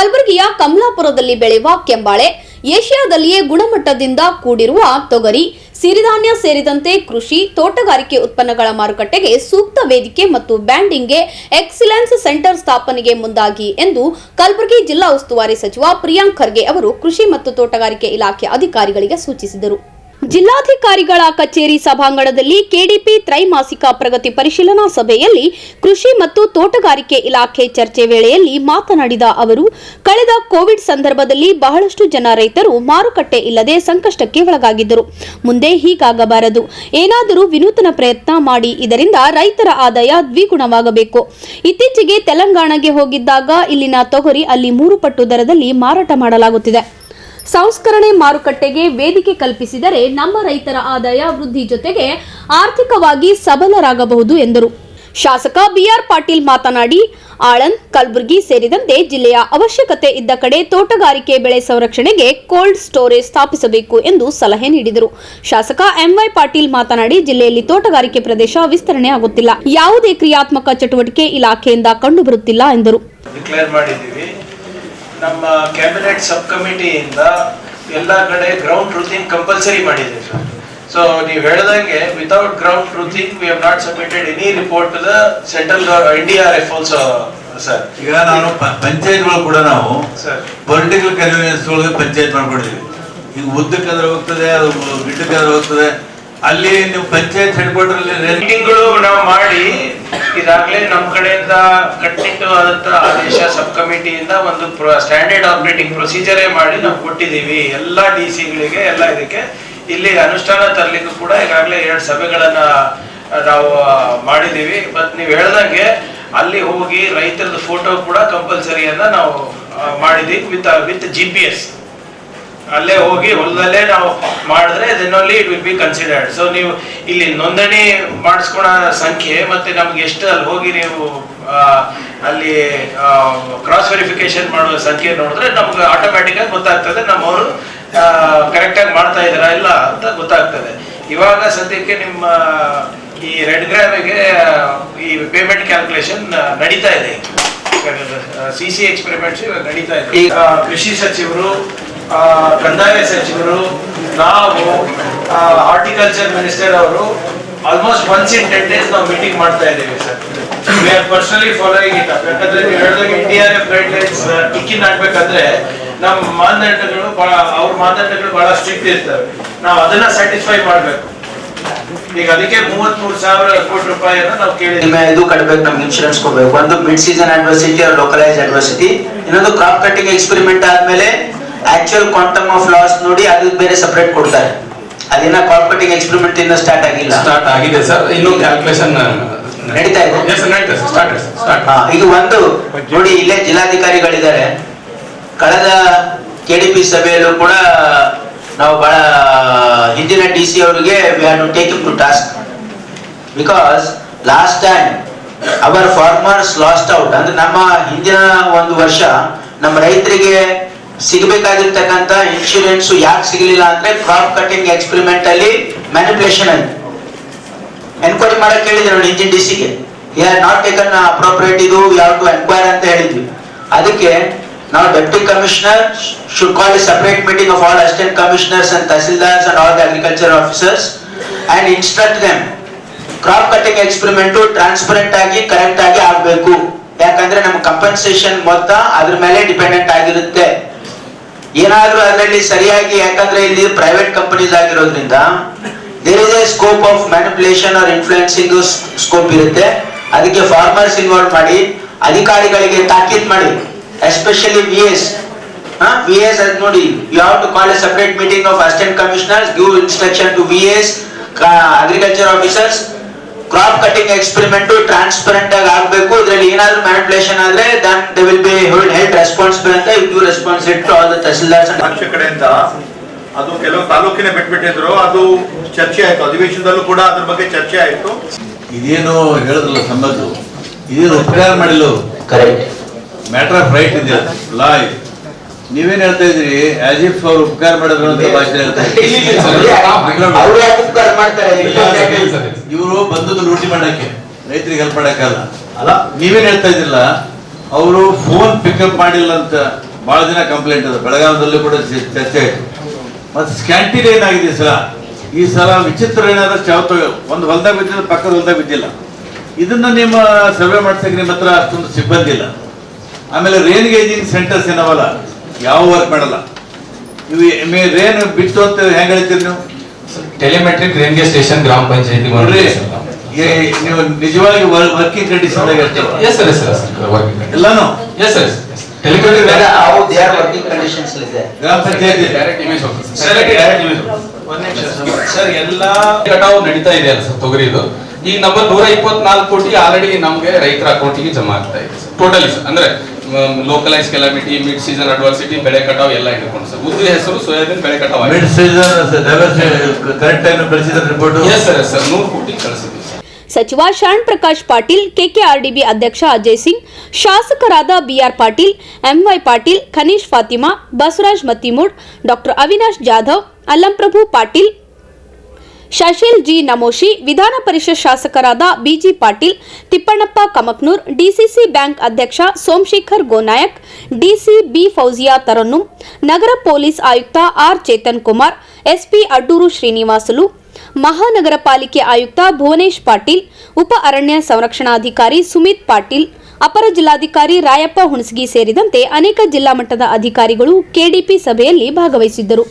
ಕಲಬುರಗಿಯ ಕಮಲಾಪುರದಲ್ಲಿ ಬೆಳೆಯುವ ಕೆಂಬಾಳೆ ಏಷ್ಯಾದಲ್ಲಿಯೇ ಗುಣಮಟ್ಟದಿಂದ ಕೂಡಿರುವ ತೊಗರಿ, ಸಿರಿಧಾನ್ಯ ಸೇರಿದಂತೆ ಕೃಷಿ, ತೋಟಗಾರಿಕೆ ಉತ್ಪನ್ನಗಳ ಮಾರುಕಟ್ಟೆಗೆ ಸೂಕ್ತ ವೇದಿಕೆ ಮತ್ತು ಬ್ಯಾಂಡಿಂಗ್ಗೆ ಎಕ್ಸಿಲೆನ್ಸ್ ಸೆಂಟರ್ ಸ್ಥಾಪನೆಗೆ ಮುಂದಾಗಿ ಎಂದು ಕಲಬುರಗಿ ಜಿಲ್ಲಾ ಉಸ್ತುವಾರಿ ಸಚಿವ ಪ್ರಿಯಾಂಕ್ ಖರ್ಗೆ ಅವರು ಕೃಷಿ ಮತ್ತು ತೋಟಗಾರಿಕೆ ಇಲಾಖೆ ಅಧಿಕಾರಿಗಳಿಗೆ ಸೂಚಿಸಿದರು. ಜಿಲ್ಲಾಧಿಕಾರಿಗಳ ಕಚೇರಿ ಸಭಾಂಗಣದಲ್ಲಿ ಕೆಡಿಪಿ ತ್ರೈಮಾಸಿಕ ಪ್ರಗತಿ ಪರಿಶೀಲನಾ ಸಭೆಯಲ್ಲಿ ಕೃಷಿ ಮತ್ತು ತೋಟಗಾರಿಕೆ ಇಲಾಖೆ ಚರ್ಚೆ ವೇಳೆಯಲ್ಲಿ ಮಾತನಾಡಿದ ಅವರು, ಕಳೆದ ಕೋವಿಡ್ ಸಂದರ್ಭದಲ್ಲಿ ಬಹಳಷ್ಟು ಜನ ರೈತರು ಮಾರುಕಟ್ಟೆ ಇಲ್ಲದೆ ಸಂಕಷ್ಟಕ್ಕೆ ಒಳಗಾಗಿದ್ದರು. ಮುಂದೆ ಹೀಗಾಗಬಾರದು. ಏನಾದರೂ ವಿನೂತನ ಪ್ರಯತ್ನ ಮಾಡಿ, ಇದರಿಂದ ರೈತರ ಆದಾಯ ದ್ವಿಗುಣವಾಗಬೇಕು. ಇತ್ತೀಚೆಗೆ ತೆಲಂಗಾಣಗೆ ಹೋಗಿದ್ದಾಗ ಇಲ್ಲಿನ ತೊಗರಿ ಅಲ್ಲಿ ಮೂರು ಪಟ್ಟು ದರದಲ್ಲಿ ಮಾರಾಟ ಮಾಡಲಾಗುತ್ತಿದೆ. ಸಂಸ್ಕರಣೆ ಮಾರುಕಟ್ಟೆಗೆ ವೇದಿಕೆ ಕಲ್ಪಿಸಿದರೆ ನಮ್ಮ ರೈತರ ಆದಾಯ ವೃದ್ಧಿ ಜೊತೆಗೆ ಆರ್ಥಿಕವಾಗಿ ಸಬಲರಾಗಬಹುದು ಎಂದರು. ಶಾಸಕ ಬಿಆರ್ ಪಾಟೀಲ್ ಮಾತನಾಡಿ ಆಳಂದ್ ಕಲಬುರಗಿ ಸೇರಿದಂತೆ ಜಿಲ್ಲೆಯ ಅವಶ್ಯಕತೆ ಇದ್ದ ಕಡೆ ತೋಟಗಾರಿಕೆ ಬೆಳೆ ಸಂರಕ್ಷಣೆಗೆ ಕೋಲ್ಡ್ ಸ್ಟೋರೇಜ್ ಸ್ಥಾಪಿಸಬೇಕು ಎಂದು ಸಲಹೆ ನೀಡಿದರು. ಶಾಸಕ ಎಂವೈ ಪಾಟೀಲ್ ಮಾತನಾಡಿ, ಜಿಲ್ಲೆಯಲ್ಲಿ ತೋಟಗಾರಿಕೆ ಪ್ರದೇಶ ವಿಸ್ತರಣೆ ಆಗುತ್ತಿಲ್ಲ. ಯಾವುದೇ ಕ್ರಿಯಾತ್ಮಕ ಚಟುವಟಿಕೆ ಇಲಾಖೆಯಿಂದ ಕಂಡುಬರುತ್ತಿಲ್ಲ ಎಂದರು. ನಮ್ಮ ಕ್ಯಾಬಿನೆಟ್ ಸಬ್ ಕಮಿಟಿಯಿಂದ ಎಲ್ಲ ಕಡೆ ಗ್ರೌಂಡ್ ಟ್ರೂತಿಂಗ್ ಕಂಪಲ್ಸರಿ ಮಾಡಿದೆ ಸರ್. ಸೊ ನೀವು ಹೇಳ್ದಂಗೆ without ground truthing we have not submitted any report to the central N D R F also sir ಈಗ ನಾನು ಪಂಚಾಯತ್ಗಳು ಕೂಡ ನಾವು ಸರ್ ಪೊಲಿಟಿಕಲ್ ಕನ್ವೀನಿಯನ್ಸ್ ಒಳಗೆ ಪಂಚಾಯತ್ ಮಾಡ್ಕೊಂಡಿದ್ವಿ ಈಗ ಉದ್ದಕ್ಕಾದ್ರೆ ಹೋಗ್ತದೆ ಅದು ಗಿಡ್ಡಕ್ಕಾದ್ರೆ ಹೋಗ್ತದೆ ಅಲ್ಲಿ ನೀವು ಪಂಚಾಯತ್ ಹೆಡ್ ನಾವು ಮಾಡಿ, ಇದಾಗಲೇ ನಮ್ಮ ಕಡೆಯಿಂದ ಕಟ್ಟುನಿಟ್ಟವಾದಂತ ಆದೇಶ ಸಬ್ ಕಮಿಟಿಯಿಂದ ಒಂದು ಸ್ಟ್ಯಾಂಡರ್ಡ್ ಆಪರೇಟಿಂಗ್ ಪ್ರೊಸೀಜರೇ ಮಾಡಿ ನಾವು ಕೊಟ್ಟಿದ್ದೀವಿ. ಎಲ್ಲ ಡಿ ಸಿಗಳಿಗೆ ಎಲ್ಲ ಇದಕ್ಕೆ. ಇಲ್ಲಿ ಅನುಷ್ಠಾನ ತರಲಿಕ್ಕೂ ಕೂಡ ಈಗಾಗಲೇ ಎರಡು ಸಭೆಗಳನ್ನ ನಾವು ಮಾಡಿದ್ದೀವಿ. ಬಟ್ ನೀವು ಹೇಳ್ದಂಗೆ ಅಲ್ಲಿ ಹೋಗಿ ರೈತರದ ಫೋಟೋ ಕೂಡ ಕಂಪಲ್ಸರಿಯನ್ನ ನಾವು ಮಾಡಿದ್ದೀವಿ with with G P S ಅಲ್ಲೇ ಹೋಗಿ ಹೊಲದಲ್ಲೇ ನಾವು ಮಾಡಿದ್ರೆ then only it will be considered so ನೀವು ಇಲ್ಲಿ ನೋಂದಣಿ ಮಾಡಿಸ್ಕೊಳೋ ಸಂಖ್ಯೆ ಮತ್ತೆ ನಮ್ಗೆ ಎಷ್ಟು ಅಲ್ಲಿ ಹೋಗಿ ನೀವು ಅಲ್ಲಿ ಕ್ರಾಸ್ ವೆರಿಫಿಕೇಶನ್ ಮಾಡುವ ಸಂಖ್ಯೆ ನೋಡಿದ್ರೆ ನಮ್ಗೆ ಆಟೋಮ್ಯಾಟಿಕ್ ಆಗಿ ಗೊತ್ತಾಗ್ತದೆ. ನಮ್ಮವರು ಕರೆಕ್ಟಾಗಿ ಮಾಡ್ತಾ ಇದಾರಾ ಇಲ್ಲ ಅಂತ ಗೊತ್ತಾಗ್ತದೆ. ಇವಾಗ ಸದ್ಯಕ್ಕೆ ನಿಮ್ಮ ಈ ರೆಡ್ ಗ್ರಾಮಿಗೆ ಈ ಪೇಮೆಂಟ್ ಕ್ಯಾಲ್ಕುಲೇಷನ್ ನಡೀತಾ ಇದೆ. ಸಿ ಸಿ ಎಕ್ಸ್ಪೆರಿಮೆಂಟ್ಸ್ ನಡೀತಾ ಇದೆ. ಕೃಷಿ ಸಚಿವರು ಕಂದಾಯ ಸಚಿವರು, ನಾವು ಹಾರ್ಟಿಕಲ್ಚರ್ ಮಿನಿಸ್ಟರ್ ಅವರು almost once in ten days ನಾವು ಮೀಟಿಂಗ್ ಮಾಡ್ತಾ ಇದ್ದೀವಿ sir we are personally following it up ಯಾಕಂದ್ರೆ ನೀವು ಹೇಳಿದಾಗ N D R F guidelines ಟಿಕ್ಕಿನ್ ಆಗ್ಬೇಕಂದ್ರೆ ನಮ್ಮ ಮಾನದಂಡಗಳು ಬಹಳ, ಅವ್ರ ಮಾನದಂಡಗಳು ಬಹಳ ಸ್ಟ್ರಿಕ್ಟ್ ಇರ್ತವೆ. ನಾವು ಅದನ್ನ ಸ್ಯಾಟಿಸ್ಫೈ ಮಾಡ್ಬೇಕು. ಈಗ ಅದಕ್ಕೆ ಮೂವತ್ತ್ ಮೂರು ಸಾವಿರ ಕೋಟಿ ರೂಪಾಯಿಯನ್ನ ನಾವು ಕೇಳಿದ್ವಿ ಇದು ಕಟ್ಬೇಕು, ನಮ್ಗೆ ಇನ್ಶೂರೆನ್ಸ್ ಕೊಡ್ಬೇಕು. ಒಂದು mid season adversity localise adversity ಇನ್ನೊಂದು ಕ್ರಾಪ್ ಕಟ್ಟಿಂಗ್ ಎಕ್ಸ್ಪೆರಿಮೆಂಟ್ ಆದ್ಮೇಲೆ ಆಕ್ಚುಯಲ್ ಕ್ವಾಂಟಮ್ ಆಫ್ ಲಾಸ್ ನೋಡಿ ಅದು ಬೇರೆ ಸಪರೇಟ್ ಕೊಡ್ತಾರೆ. ಅದಿನ್ನ ಕಾರ್ಪೊರೇಟಿಂಗ್ ಎಕ್ಸ್ಪೆರಿಮೆಂಟ್ ಇನ್ನ ಸ್ಟಾರ್ಟ್ ಆಗಿಲ್ಲ. ಸ್ಟಾರ್ಟ್ ಆಗಿದೆ ಸರ್. ಇನ್ನು ಕ್ಯಾಲ್ಕುಲೇಷನ್ ನಡೀತಾ ಇದೆ? ಎಸ್ ನಡೀತಾ ಸ್ಟಾರ್ಟ್ ಸ್ಟಾರ್ಟ್ ಹಾ, ಈಗ ಒಂದು. ನೋಡಿ ಇಲ್ಲೇ ಜಿಲ್ಲಾಧಿಕಾರಿಗಳಿದ್ದಾರೆ. ಕಳೆದ ಕೆಡಿಪಿ ಸಭೆಯಲ್ಲೂ ಕೂಡ ನಾವು ಬಹಳ ಹಿಂದಿನ ಡಿ ಸಿ ಅವರಿಗೆ we are to take to task because last time our farmers lost out ಅಂದ್ರೆ ನಮ್ಮ ಹಿಂದಿನ ಒಂದು ವರ್ಷ ನಮ್ಮ ರೈತರಿಗೆ ಸಿಗಬೇಕಾಗಿರ್ತಕ್ಕಂಥ ಇನ್ಶೂರೆನ್ಸ್ ಯಾಕೆ ಸಿಗಲಿಲ್ಲ ಅಂದ್ರೆ ಕ್ರಾಪ್ ಕಟಿಂಗ್ ಎಕ್ಸ್ಪೆರಿಮೆಂಟ್ ಅಲ್ಲಿ ಮ್ಯಾನಿಪುಲೇಷನ್ ಆಯ್ತು ಎನ್ಕ್ವೈರಿ ಮಾಡಕ್ ಹೇಳಿದ್ರು ನೋಡಿ ಇಂಜಿನ್ ಡಿ ಸಿಗೆ ನಾಟ್ ಟೇಕನ್ ಅಪ್ರೋಪ್ರಿಯೇಟ್ ಇದು ಯಾವ ಟು ಎನ್ಕ್ವೈರ್ ಅಂತ ಹೇಳಿದ್ವಿ. ಅದಕ್ಕೆ ನಾವು deputy commissioner should call a separate meeting of all assistant commissioners and tahsildars and all the agriculture officers and instruct them crop cutting experiment transparent ಆಗಿ correct ಆಗಿ ಆಗಬೇಕು. ಯಾಕಂದ್ರೆ ನಮ್ಮ ಕಂಪನ್ಸೇಷನ್ ಮೊತ್ತ ಅದ್ರ ಮೇಲೆ ಡಿಪೆಂಡೆಂಟ್ ಆಗಿರುತ್ತೆ. ಏನಾದ್ರೂ ಅದರಲ್ಲಿ ಸರಿಯಾಗಿ, ಯಾಕಂದ್ರೆ ಇಲ್ಲಿ ಪ್ರೈವೇಟ್ ಕಂಪನೀಸ್ ಆಗಿರೋದ್ರಿಂದ there is a scope of manipulation or influencing scope ಇರುತ್ತೆ. ಅದಕ್ಕೆ ಫಾರ್ಮರ್ಸ್ ಇನ್ವಾಲ್ವ್ ಮಾಡಿ, ಅಧಿಕಾರಿಗಳಿಗೆ ತಾಕೀತ್ ಮಾಡಿ. Especially V S V S ಅದ್ ನೋಡಿ you have to call a separate meeting of assistant commissioners give instruction to V S agriculture officers crop cutting experiment transparent ಆಗಿ ಆಗಬೇಕು. ಇದ್ರಲ್ಲಿ ಏನಾದ್ರೂ ಮ್ಯಾನಿಪುಲೇಷನ್ ಆದ್ರೆ then they will be hold held responsible ಅಂತ ಇದು responsibility to all the tahsildars and ಪಕ್ಷ ಕಡೆಯಿಂದ ಅದು ಕೆಲವು ತಾಲೂಕಿನ ಬಿಟ್ಬಿಟ್ಟಿದ್ರು ಅದು ಚರ್ಚೆ ಆಯ್ತು. ಅಧಿವೇಶನದಲ್ಲೂ ಕೂಡ ಅದ್ರ ಬಗ್ಗೆ ಚರ್ಚೆ ಆಯ್ತು. ಇದೇನು ಹೇಳಿದ್ರಲ್ಲ ಸಂಬಂಧ? ಇದೇನು ಉಪಕಾರ ಮಾಡಿಲ್ಲ? ಕರೆಕ್ಟ್ ಮ್ಯಾಟರ್ ಆಫ್ ರೈಟ್ ಇದೆ ಲಾ ಇದೆ ನೀವೇನ್ ಹೇಳ್ತಾ ಇದ್ರಿ ಆಸ್ ಇಫ್ ಅವ್ರು ಉಪಕಾರ ಮಾಡಿದ್ರು ಅಂತ ಭಾಷೆ ಹೇಳ್ತಾ ಇವರು ಬಂದದ್ದು ಲೂಟಿ ಮಾಡಕ್ಕೆ ರೈತರಿಗೆ ಹೆಲ್ಪ್ ಮಾಡಕ್ಕಲ್ಲ ಅಲ್ಲ? ನೀವೇನ್ ಹೇಳ್ತಾ ಇದ್ರಲ್ಲ ಅವರು ಫೋನ್ ಪಿಕಪ್ ಮಾಡಿಲ್ಲ ಅಂತ ಬಹಳ ದಿನ ಕಂಪ್ಲೇಂಟ್ ಅದ. ಬೆಳಗಾವದಲ್ಲೂ ಕೂಡ ಚರ್ಚೆ ಆಯ್ತು. ಮತ್ತು ಸ್ಕ್ಯಾಂಟೀನ್ ಏನಾಗಿದೆ ಸಲ ಈ ಸಲ ವಿಚಿತ್ರ ಏನಾದ್ರೆ ಚಾವತ ಒಂದು ಹೊಲ್ದಾಗ ಬಿದ್ದಿಲ್ಲ ಪಕ್ಕದ ಹೊಲ್ದಾಗ ಬಿದ್ದಿಲ್ಲ. ಇದನ್ನ ನಿಮ್ಮ ಸರ್ವೆ ಮಾಡ್ಸಕ್ಕೆ ನಿಮ್ಮ ಹತ್ರ ಅಷ್ಟೊಂದು ಸಿಬ್ಬಂದಿ ಇಲ್ಲ. ಆಮೇಲೆ ರೇನ್ ಗೇಜಿಂಗ್ ಸೆಂಟರ್ಸ್ ಏನವಲ್ಲ ಯಾವ ವರ್ಕ್ ಮಾಡಲ್ಲ? ನೀವು ಮೇ ರೇನ್ ಬಿತ್ತು ಅಂತ ಹೆಂಗ್ ಹೇಳ್ತೀರಿ ನೀವು? ಟೆಲಿಮೆಟ್ರಿಕ್ ರೇಂಜ್ ಸ್ಟೇಷನ್ ಗ್ರಾಮ ಪಂಚಾಯತಿ ನೋಡ್ರಿ ಏ- ನೀವು ನಿಜವಾಗಿ working condition yes sir yes sir working ಎಲ್ಲಾನು? ಎಸ್ ಸರ್ ಟೆಲಿಮೆಟ್ರಿಕ್ ಅವು ದೇ ಆರ್ ವರ್ಕಿಂಗ್ ಕಂಡೀಷನ್ಸ್ ಇದೆ ಗ್ರಾಮ ಪಂಚಾಯತಿ. ಡೈರೆಕ್ಟ್ ಇಮೇಜ್ ಹೋಗ್ತದೆ ಸರ್ ಒಂದ್ ನಿಮಿಷ ಸರ್. ಸರ್ ಎಲ್ಲಾ ಕಟಾವು ನಡೀತಾ ಇದೆ ಅಲ್ಲ ಸರ್ ತೊಗರಿದು ಈಗ ನಮ್ಮ ನೂರ ಇಪ್ಪತ್ನಾಲ್ಕು ಕೋಟಿ ಆಲ್ರೆಡಿ ನಮಗೆ ರೈತರ ಅಕೌಂಟಿಗೆ ಜಮಾ ಆಗ್ತಾ ಇದೆ ಟೋಟಲಿ ಅಂದ್ರೆ localise calamity mid season adversity ಬೆಳೆ ಕಟಾವು ಎಲ್ಲ ಹಿಡ್ಕೊಂಡು ಸರ್. ಉದ್ದು ಹೆಸರು ಸೋಯಾಬೀನ್ ಬೆಳೆ ಕಟಾವು ಮಿಡ್ ಸೀಸನ್ ಕರೆಕ್ಟ್ ಟೈಮ್ ಕಳಿಸಿದ report yes sir yes sir ನೂರು ಕೋಟಿ ಕಳಿಸಿದ್ವಿ ಸರ್ ಸಚಿವ ಶರಣ್ ಪ್ರಕಾಶ್ ಪಾಟೀಲ್ ಕೆಕೆಆರ್ಡಿಬಿ ಅಧ್ಯಕ್ಷ ಅಜಯ್ ಸಿಂಗ್ ಶಾಸಕರಾದ B R Patil M Y Patil Kaneez Fatima Basavaraj Mattimud doctor Avinash Jadhav Allamprabhu Patil Shashil G Namoshi, Vidhana Parishat ಶಾಸಕರಾದ B G Patil, Tippannappa Kamaknoor, DCC bank ಅಧ್ಯಕ್ಷ Somashekar Gonayak, DC B Fouzia ತರನ್ನು, ನಗರ police ಆಯುಕ್ತ R Chetan Kumar, SP Adduru Srinivasulu, ಮಹಾನಗರ ಪಾಲಿಕೆ ಆಯುಕ್ತ ಭುವನೇಶ್ ಪಾಟೀಲ್, ಉಪ ಅರಣ್ಯ ಸಂರಕ್ಷಣಾಧಿಕಾರಿ ಸುಮಿತ್ ಪಾಟೀಲ್, ಅಪರ ಜಿಲ್ಲಾಧಿಕಾರಿ ರಾಯಪ್ಪ ಹುಣಸಗಿ ಸೇರಿದಂತೆ ಅನೇಕ ಜಿಲ್ಲಾ ಮಟ್ಟದ ಅಧಿಕಾರಿಗಳು ಕೆಡಿಪಿ ಸಭೆಯಲ್ಲಿ ಭಾಗವಹಿಸಿದ್ದರು.